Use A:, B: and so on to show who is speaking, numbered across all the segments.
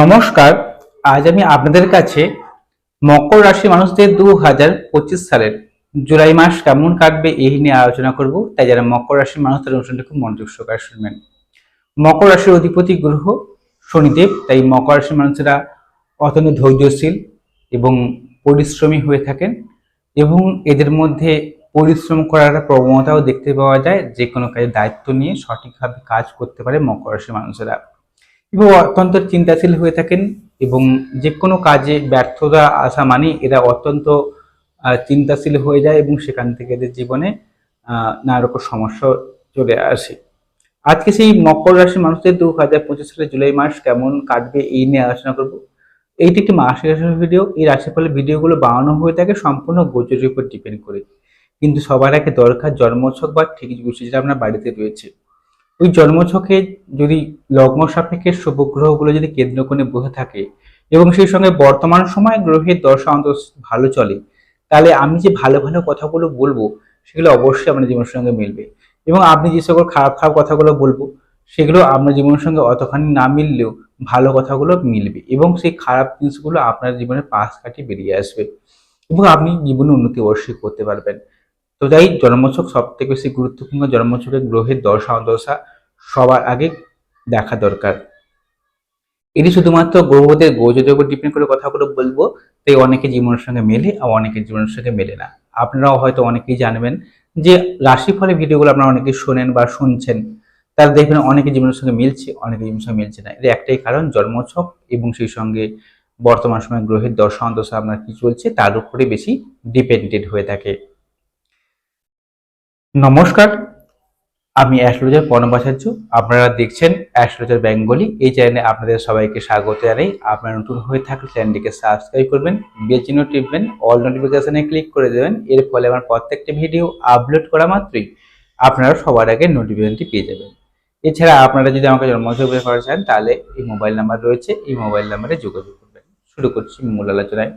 A: নমস্কার, আজ আমি আপনাদের কাছে মকর রাশি মানুষদের দু হাজার পঁচিশ সালের জুলাই মাস কেমন কাটবে এই নিয়ে আলোচনা করব। তাই যারা মকর রাশির মানুষ তারা অনুষ্ঠানটা খুব মনোযোগ সহকারে শুনবেন। মকর রাশির অধিপতি গ্রহ শনিদেব, তাই মকর রাশির মানুষেরা অত্যন্ত ধৈর্যশীল এবং পরিশ্রমী হয়ে থাকেন এবং এদের মধ্যে পরিশ্রম করার একটা প্রবণতাও দেখতে পাওয়া যায়। যে কোনো কাজে দায়িত্ব নিয়ে সঠিকভাবে কাজ করতে পারে মকর রাশির মানুষেরা। এবং অত্যন্ত চিন্তাশীল হয়ে থাকেন এবং যে কোনো কাজে ব্যর্থতা আসা মানে এরা অত্যন্ত চিন্তাশীল হয়ে যায় এবং সেখান থেকে এদের জীবনে নানা রকম সমস্যা চলে আসে। আজকে সেই মকর রাশির মানুষদের দু হাজার পঁচিশ সালের জুলাই মাস কেমন কাটবে এই নিয়ে আলোচনা করব। এইটি একটি মাসিক রাশির ভিডিও। এই রাশিফলের ভিডিওগুলো বানানো হয়ে থাকে, সম্পূর্ণ গোচরের উপর ডিপেন্ড করে। কিন্তু সবার আগে দরকার জন্মছক বা ঠিক বুঝে যেটা আপনার বাড়িতে রয়েছে। ওই জন্মছকে যদি লগ্ন সাপেক্ষে শুভ গ্রহগুলো যদি কেন্দ্রকোণে বসে থাকে এবং সেই সঙ্গে বর্তমান সময় গ্রহের দশা অন্তর ভালো চলে, তাহলে আমি যে ভালো ভালো কথাগুলো বলব, সেগুলো অবশ্যই আপনার জীবনের সঙ্গে মিলবে। এবং আপনি যে সকল খারাপ খারাপ কথাগুলো বলব, সেগুলো আপনার জীবনের সঙ্গে অতখানি না মিললেও ভালো কথাগুলো মিলবে এবং সেই খারাপ জিনিসগুলো আপনার জীবনের পাশ কাটিয়ে বেরিয়ে আসবে এবং আপনি জীবনে উন্নতি অবশ্যই করতে পারবেন। তো তাই জন্মছক সব থেকে বেশি গুরুত্বপূর্ণ জন্মছকে গ্রহের দশা, অদশা সবার আগে দেখা দরকার। এটি শুধুমাত্র গ্রহদের গোচরের উপর ডিপেন্ড করে কথাগুলো বলব, তাই অনেকে জীবনের সঙ্গে মেলে আর অনেকের জীবনের সঙ্গে মেলে না। আপনারাও হয়তো অনেকেই জানবেন যে রাশিফলে ভিডিওগুলো আপনারা অনেকে শোনেন বা শুনছেন তারা দেখবেন অনেকে জীবনের সঙ্গে মিলছে, অনেকে জীবনের সঙ্গে মিলছে না। এর একটাই কারণ জন্মছক এবং সেই সঙ্গে বর্তমান সময় গ্রহের দশা অন্তশা আপনার কি চলছে, তার উপরে বেশি ডিপেন্ডেড হয়ে থাকে। নমস্কার, আমি অ্যাস্ট্রোলজার পর্ণবাচার্য আপনারা দেখছেন অ্যাস্ট্রোলজার বেঙ্গলি। এই চ্যানেলে আপনাদের সবাইকে স্বাগত জানাই। আপনারা নতুন হয়ে থাকলে চ্যানেলটিকে সাবস্ক্রাইব করবেন বেচিনো টিপবেন, অল নোটিফিকেশনে ক্লিক করে দেবেন। এর ফলে আমার প্রত্যেকটা ভিডিও আপলোড করা মাত্রই আপনারা সবার আগে নোটিফিকেশনটি পেয়ে যাবেন। এছাড়া আপনারা যদি আমাকে বের করা চান, তাহলে এই মোবাইল নাম্বার রয়েছে। এই মোবাইল নাম্বারে যোগাযোগ করবেন। শুরু করছি মূল আলোচনায়।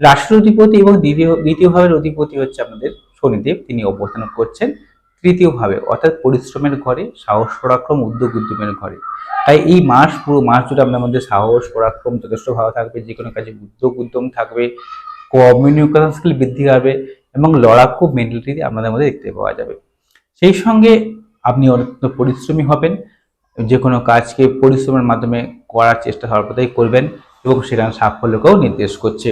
A: রাষ্ট্র অধিপতি এবং দ্বিতীয় দ্বিতীয় ভাবের অধিপতি হচ্ছে আপনাদের শনিদেব তিনি অবস্থান করছেন তৃতীয় ভাবে অর্থাৎ পরিশ্রমের ঘরে, সাহস, পরাক্রম, উদ্যোগ, উদ্যমের ঘরে। তাই এই মাস, পুরো মাস জুড়ে আপনার মধ্যে সাহস, পরাক্রম যথেষ্ট ভালো থাকবে, যে কোনো কাজে উদ্যোগ, উদ্যম থাকবে কমিউনিকেশন স্কিল বৃদ্ধি পাবে এবং লড়াকু মেন্টালিটি আপনাদের মধ্যে দেখতে পাওয়া যাবে। সেই সঙ্গে আপনি অত্যন্ত পরিশ্রমী হবেন, যে কোনো কাজকে পরিশ্রমের মাধ্যমে করার চেষ্টা সর্বদাই করবেন এবং সেখানে সাফল্যকেও নির্দেশ করছে।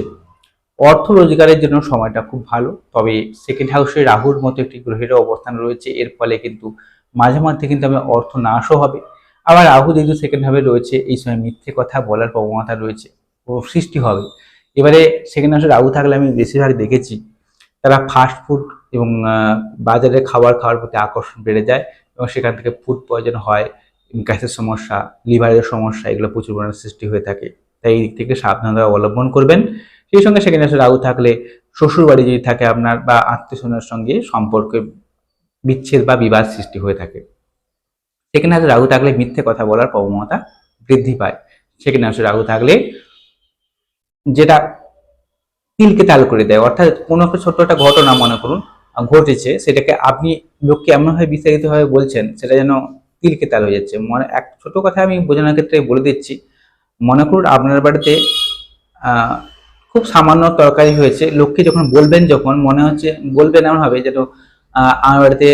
A: অর্থ রোজগারের জন্য সময়টা খুব ভালো, তবে সেকেন্ড হাউসে রাহুর মতো একটি গ্রহেরও অবস্থান রয়েছে, এর ফলে কিন্তু মাঝে মধ্যে কিন্তু আমার অর্থ নাশও হবে। আবার রাহু যেহেতু সেকেন্ড হাউসে রয়েছে, এই সময় মিথ্যে কথা বলার প্রবণতা রয়েছে, ও সৃষ্টি হবে। এবারে সেকেন্ড হাউসে রাহু থাকলে আমি বেশিরভাগ দেখেছি, তারা ফাস্ট ফুড এবং বাজারে খাবার খাওয়ার প্রতি আকর্ষণ বেড়ে যায় এবং সেখান থেকে ফুড পয়জন হয়, গ্যাসের সমস্যা, লিভারের সমস্যা, এগুলো প্রচুর পরিমাণে সৃষ্টি হয়ে থাকে। তাই এই দিক থেকে সাবধানতা অবলম্বন করবেন। সেই সঙ্গে সেখানে রাহু থাকলে শ্বশুর বাড়ি যদি থাকে আপনার বা আত্মীয়স্বজনের সঙ্গে সম্পর্কে বিচ্ছেদ বা বিবাদ সৃষ্টি হয়ে থাকে। সেখানে আসে রাহু থাকলে মিথ্যে কথা বলার প্রবণতা বৃদ্ধি পায়। সেখানে আসে রাহু থাকলে যেটা তিলকে তাল করে দেয়, অর্থাৎ কোনো একটা ছোট্ট একটা ঘটনা মনে করুন, ঘটেছে, সেটাকে আপনি লোককে এমনভাবে বিস্তারিতভাবে বলছেন, সেটা যেন তিলকে তাল হয়ে যাচ্ছে। মনে, এক ছোট কথা আমি বোঝানোর ক্ষেত্রে বলে দিচ্ছি। মনে করুন আপনার বাড়িতে খুব সামান্য তরকারি হয়েছে। লোককে যখন বলবেন যখন, মনে হচ্ছে বলবেন এমন হবে যেন আমার বাড়িতে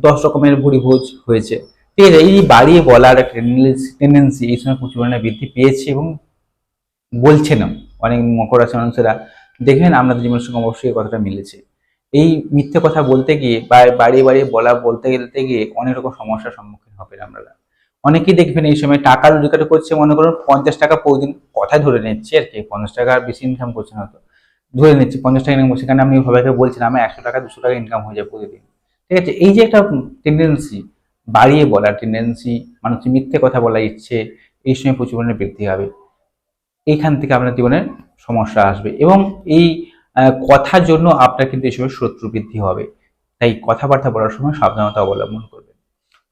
A: দশ রকমের ভুড়ি ভোজ হয়েছে। ঠিক আছে, এই বাড়িয়ে বলার টেন্ডেন্সি এই সময় প্রচুর পরিমাণে বৃদ্ধি পেয়েছে এবং বলছেনও। অনেক মকর রাশি মানুষেরা দেখবেন আপনাদের জীবনের সঙ্গে অবশ্যই কথাটা মিলেছে। এই মিথ্যে কথা বলতে গিয়ে বা বাড়িয়ে বাড়িয়ে বলা বলতে গেলতে গিয়ে অনেক রকম সমস্যার সম্মুখীন হবেন আপনারা। অনেকেই দেখবেন এই সময় টাকা রোজগার করছে, মনে করুন পঞ্চাশ টাকা প্রতিদিন কথায় ধরে নিচ্ছে, আর কি, পঞ্চাশ টাকা বেশি ইনকাম করছেন হয়তো ধরে নিচ্ছে, পঞ্চাশ টাকা ইনকাম সেখানে আপনি সবাইকে বলছেন আমার একশো টাকা, দুশো টাকা ইনকাম হয়ে যায় প্রতিদিন। ঠিক আছে? এই যে একটা টেন্ডেন্সি বাড়িয়ে বলার টেন্ডেন্সি মানুষের মিথ্যে কথা বলার ইচ্ছে, এই সময় প্রচুর পরিমাণে বৃদ্ধি হবে এইখান থেকে আপনার জীবনে সমস্যা আসবে এবং এই কথার জন্য আপনার কিন্তু এই সময় শত্রু বৃদ্ধি হবে। তাই কথাবার্তা বলার সময় সাবধানতা অবলম্বন করবেন।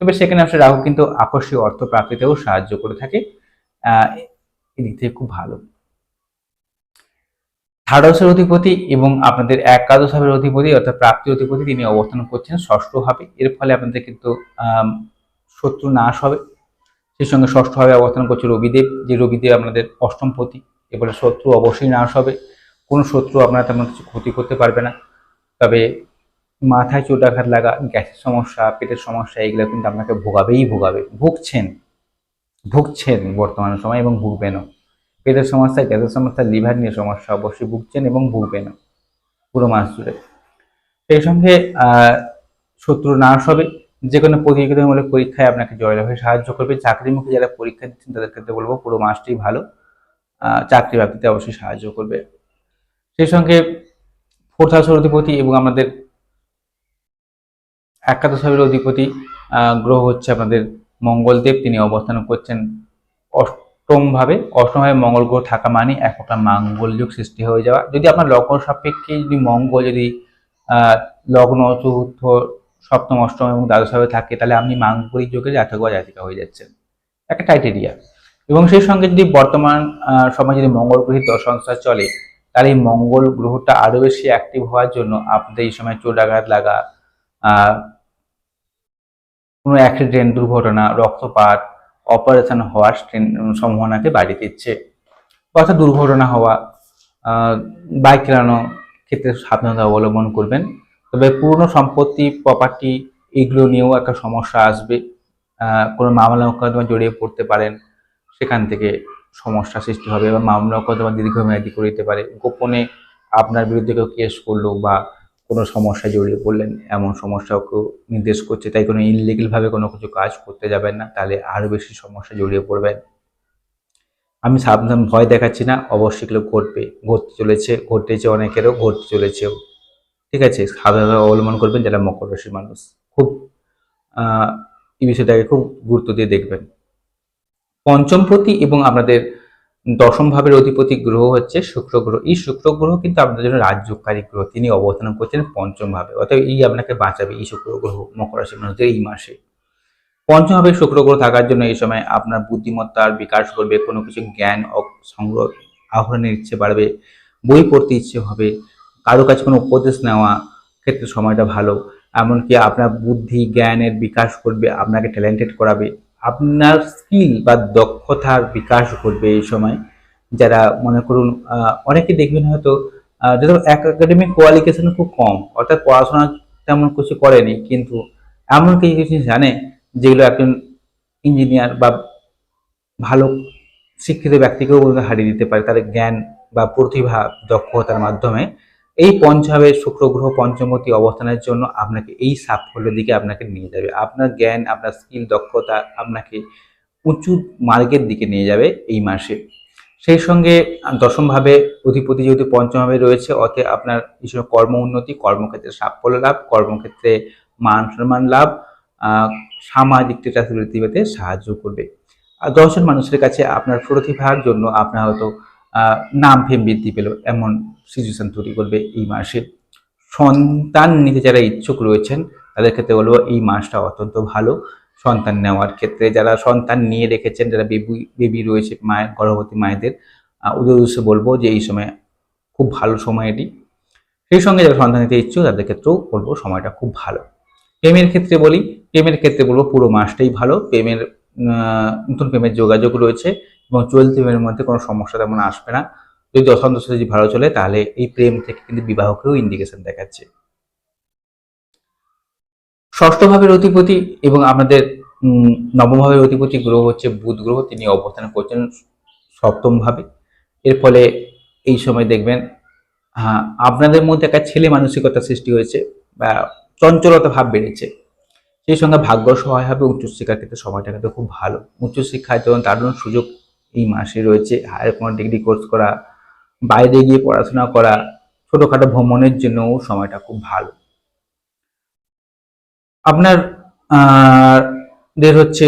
A: তবে সেখানে আসলে রাহু কিন্তু আকস্মিক অর্থ প্রাপ্তিতেও সাহায্য করে থাকে। এদিক থেকে খুব ভালো। থার্ড হাউসের অধিপতি এবং আপনাদের একাদশ ভাবের অধিপতি অর্থাৎ প্রাপ্তি অধিপতি তিনি অবস্থান করছেন, ষষ্ঠ ভাবে। এর ফলে আপনাদের কিন্তু শত্রু নাশ হবে। সেই সঙ্গে ষষ্ঠ ষষ্ঠভাবে অবস্থান করছে রবিদেব। যে রবিদেব আপনাদের অষ্টম পতি। এবারে শত্রু অবশ্যই নাশ হবে। কোনো শত্রু আপনারা তেমন কিছু ক্ষতি করতে পারবে না। তবে মাথায় চোট আঘাত লাগা, গ্যাসের সমস্যা, পেটের সমস্যা, এগুলো কিন্তু আপনাকে ভোগাবেই ভোগাবে। ভুগছেন ভুগছেন বর্তমান সময় এবং ভুগবেনও। পেটের সমস্যা, গ্যাসের সমস্যা, লিভার নিয়ে সমস্যা অবশ্যই ভুগছেন এবং ভুগবেনও পুরো মাস জুড়ে। সেই সঙ্গে শত্রু নাশ হবে। যে কোনো প্রতিযোগিতামূলক পরীক্ষায় আপনাকে জয়লাভে সাহায্য করবে। চাকরিমুখী যারা পরীক্ষা দিচ্ছেন তাদের ক্ষেত্রে বলব পুরো মাসটি ভালো। চাকরি প্রাপ্তিতে অবশ্যই সাহায্য করবে। সেই সঙ্গে, ফোর্থ হাউসের অধিপতি এবং আমাদের একাদশ ভাবের অধিপতি গ্রহ হচ্ছে আপনাদের মঙ্গলদেব। তিনি অবস্থান করছেন অষ্টম ভাবে অষ্টম ভাবে মঙ্গল গ্রহ থাকা মানে এক মাঙ্গল যুগ সৃষ্টি হয়ে যাওয়া। যদি আপনার লগ্ন সাপেক্ষে যদি মঙ্গল যদি লগ্ন, চতুর্থ, সপ্তম, অষ্টম এবং দ্বাদশ ভাবে থাকে, তাহলে আপনি মাঙ্গলিক যুগে জাতক বা জাতিকা হয়ে যাচ্ছেন। একটা ক্রাইটেরিয়া এবং সেই সঙ্গে যদি বর্তমান সময় যদি মঙ্গল গ্রহের দর্শনস্থা চলে, তাহলে এই মঙ্গল গ্রহটা আরও বেশি অ্যাক্টিভ হওয়ার জন্য আপনাদের এই সময় চোট আঘাত লাগা কোনো অ্যাক্সিডেন্ট দুর্ঘটনা, রক্তপাত অপারেশন হওয়ার সম্ভাবনাকে বাড়িয়ে দিচ্ছে। অর্থাৎ দুর্ঘটনা হওয়া বাইক চালানো ক্ষেত্রে সাবধানতা অবলম্বন করবেন। তবে পূর্ণ সম্পত্তি প্রপার্টি এগুলো নিয়েও একটা সমস্যা আসবে। কোনো মামলা মোকদ্দমা জড়িয়ে পড়তে পারেন, সেখান থেকে সমস্যা সৃষ্টি হবে। বা মামলা মোকদ্দমা দীর্ঘমেয়াদী করে দিতে পারে। গোপনে আপনার বিরুদ্ধে কেউ কেস করল বা কোনো সমস্যায় জড়িয়ে পড়লেন, এমন সমস্যাকেও নির্দেশ করছে, তাই কোনো ইনলিগেল ভাবে কোনো কিছু কাজ করতে যাবেন না, তাহলে আরও বেশি সমস্যা জড়িয়ে পড়বেন। আমি সাবধান ভয় দেখাচ্ছি না, অবশ্যই এগুলো ঘটবে, ঘটতে চলেছে, ঘটেছে অনেকেরও, ঘটতে চলেছেও। ঠিক আছে, সাবধানতা অবলম্বন করবেন যারা মকর রাশির মানুষ। খুব এই বিষয়টাকে খুব গুরুত্ব দিয়ে দেখবেন। পঞ্চমপতি এবং আপনাদের দশম ভাবের অধিপতি গ্রহ হচ্ছে শুক্র গ্রহ। এই শুক্র গ্রহ কিন্তু আপনাদের জন্য রাজ্যকারী গ্রহ। তিনি অবস্থান করছেন পঞ্চম ভাবে। অর্থাৎ এই আপনাকে বাঁচাবে এই শুক্র গ্রহ, মকর রাশির মানুষদের এই মাসে। পঞ্চম ভাবে শুক্র গ্রহ থাকার জন্য এই সময় আপনার বুদ্ধিমত্তার বিকাশ করবে কোনো কিছু জ্ঞান সংগ্রহ আহরণের ইচ্ছে বাড়বে, বই পড়তে ইচ্ছে হবে, কারও কাছে কোনো উপদেশ নেওয়া ক্ষেত্রে সময়টা ভালো। এমনকি আপনার বুদ্ধি, জ্ঞানের বিকাশ করবে আপনাকে ট্যালেন্টেড করাবে। আপনার স্কিল বা দক্ষতার বিকাশ ঘটবে এই সময়। যারা মনে করুন অনেকে দেখবেন হয়তো যাদের একাডেমিক কোয়ালিফিকেশন খুব কম, অর্থাৎ পড়াশোনা তেমন কিছু করেনি, কিন্তু এমন কিছু কিছু জানে যেগুলো একজন ইঞ্জিনিয়ার বা ভালো শিক্ষিত ব্যক্তিকেও হারিয়ে দিতে পারে, তার জ্ঞান বা প্রতিভা, দক্ষতার মাধ্যমে। এই পঞ্চভাবে শুক্র গ্রহ পঞ্চমতি অবস্থানের জন্য আপনাকে এই সাফল্যের দিকে আপনাকে নিয়ে যাবে। আপনার জ্ঞান, আপনার স্কিল, দক্ষতা আপনাকে উঁচু মার্গের দিকে নিয়ে যাবে এই মাসে। সেই সঙ্গে দশমভাবে অধিপতি যেহেতু পঞ্চম ভাবে রয়েছে, অতএব আপনার সময় কর্ম উন্নতি, কর্মক্ষেত্রে সাফল্য লাভ, কর্মক্ষেত্রে মান সম্মান লাভ সামাজিক স্ট্যাটাস বৃদ্ধি পেতে সাহায্য করবে। আর দশজন মানুষের কাছে আপনার প্রতিভার জন্য আপনার হয়তো নাম ফেম বৃদ্ধি পেল, এমন সিচুয়েশন তৈরি করবে এই মাসে। সন্তান নিতে যারা ইচ্ছুক রয়েছেন, তাদের ক্ষেত্রে বলব এই মাসটা অত্যন্ত ভালো। সন্তান নেওয়ার ক্ষেত্রে যারা সন্তান নিয়ে রেখেছেন, যারা বেবি বেবি রয়েছে, মায়ের, গর্ভবতী মায়েদের ওদের উদ্দেশ্যে বলব যে এই সময় খুব ভালো সময় এটি। সেই সঙ্গে যারা সন্তান নিতে ইচ্ছুক, তাদের ক্ষেত্রেও বলব সময়টা খুব ভালো। প্রেমের ক্ষেত্রে বলি, প্রেমের ক্ষেত্রে বলব পুরো মাসটাই ভালো। প্রেমের নতুন প্রেমের যোগাযোগ রয়েছে। এবং চলতি প্রেমের মধ্যে কোনো সমস্যা তেমন আসবে না। যদি দশম দশা যদি ভালো চলে তাহলে এই প্রেম থেকে কিন্তু বিবাহকেও ইন্ডিকেশন দেখাচ্ছে। ষষ্ঠ ভাবের অধিপতি এবং উম, নবম ভাবের অধিপতি গ্রহ হচ্ছে বুধ গ্রহ তিনি অবস্থান করছেন সপ্তম ভাবে। এর ফলে এই সময় দেখবেন আপনাদের মধ্যে একটা ছেলে মানসিকতা সৃষ্টি হয়েছে বা চঞ্চলতা ভাব বেড়েছে। সেই সঙ্গে ভাগ্য সহায় হবে উচ্চশিক্ষার ক্ষেত্রে সময়টা কিন্তু খুব ভালো। উচ্চশিক্ষার জন্য দারুণ সুযোগ এই মাসে রয়েছে হায়ার কোনো ডিগ্রি কোর্স করা, বাইরে গিয়ে পড়াশোনা করা, ছোটখাটো ভ্রমণের জন্যও সময়টা খুব ভালো। আপনার দের হচ্ছে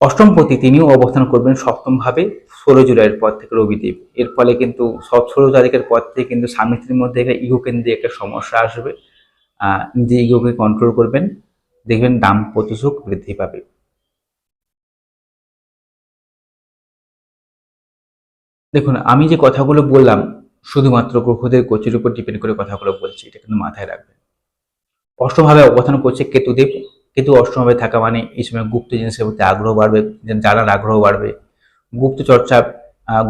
A: অষ্টমপতি তিনিও অবস্থান করবেন সপ্তম ভাবে ষোলো জুলাইয়ের পর থেকে রবিদেব। এর ফলে কিন্তু সব ষোলো তারিখের পর থেকে কিন্তু স্বামী স্ত্রীর মধ্যে একটা ইগো কেন্দ্রিক একটা সমস্যা আসবে। নিজে ইগোকে কন্ট্রোল করবেন, দেখবেন দাম্পত্য সুখ বৃদ্ধি পাবে। দেখুন, আমি যে কথাগুলো বললাম, শুধুমাত্র গ্রহদের গোচের উপর ডিপেন্ড করে কথাগুলো বলছি, এটা কিন্তু মাথায় রাখবেন। অষ্টমভাবে অবস্থান করছে কেতুদেব। কিন্তু অষ্টমভাবে থাকা মানে এই সময় গুপ্ত জিনিসের প্রতি আগ্রহ বাড়বে, জানার আগ্রহ বাড়বে। গুপ্ত চর্চা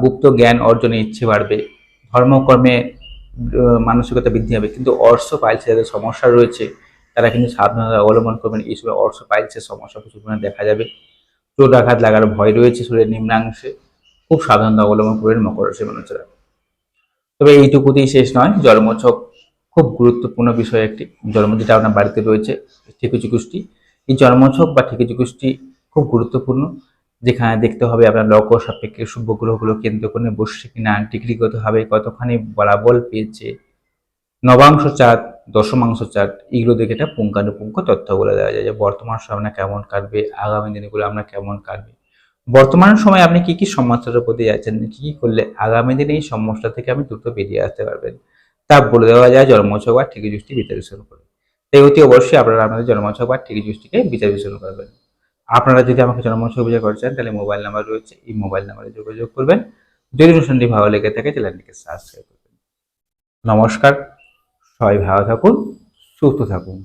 A: গুপ্ত জ্ঞান অর্জনের ইচ্ছে বাড়বে। ধর্মকর্মে মানসিকতা বৃদ্ধি হবে। কিন্তু অর্শ পাইলসে যাদের সমস্যা রয়েছে, তারা কিন্তু সাবধানতা অবলম্বন করবেন। এই সময় অর্শ পাইলসের সমস্যা প্রচুর দেখা যাবে। চোট আঘাত লাগার ভয় রয়েছে শরীরের নিম্নাংশে। খুব সাবধানতা অবলম্বন করবেন মকর রাশির মানুষেরা তবে এইটুকুতেই শেষ নয় জন্মছক খুব গুরুত্বপূর্ণ বিষয় একটি। জন্ম যেটা আপনার বাড়িতে রয়েছে ঠিকুচি কুষ্টি এই জন্মছক বা ঠিকুচি কুষ্টি খুব গুরুত্বপূর্ণ, যেখানে দেখতে হবে আপনার লগ্ন সাপেক্ষে শুভ গ্রহগুলো কেন্দ্র করে বসছে কিনা ডিগ্রিগতভাবে কতখানি বলাবল পেয়েছে। নবাংশ চাঁদ, দশমাংশ চাঁদ, এগুলো দেখে এটা পুঙ্খানুপুঙ্খ তথ্য বলে দেওয়া যায় যে বর্তমান সময় কেমন কাটবে, আগামী দিনগুলো আপনার কেমন কাটবে। বর্তমান সময় আপনি কি কি সমস্যার প্রতি যাচ্ছেন? কি কি করলে আগামী দিনে এই সমস্যা থেকে আপনি দ্রুত বেরিয়ে আসতে পারবেন? তা বলে দেওয়া যায় জন্মছক বা ঠিকই যুষ্টি বিচার করে তাই অতি অবশ্যই আপনারা আপনাদের জন্মছক বা ঠিকই যুষ্টিকে বিচার করবেন। আপনারা যদি আমাকে জন্মছক বিচার করতে চান তাহলে মোবাইল নাম্বার রয়েছে। এই মোবাইল নাম্বারে যোগাযোগ করবেন। যদি অনুষ্ঠানটি ভালো লেগে থাকে চ্যানেলটিকে সাবস্ক্রাইব করবেন। নমস্কার। সবাই ভালো থাকুন, সুস্থ থাকুন।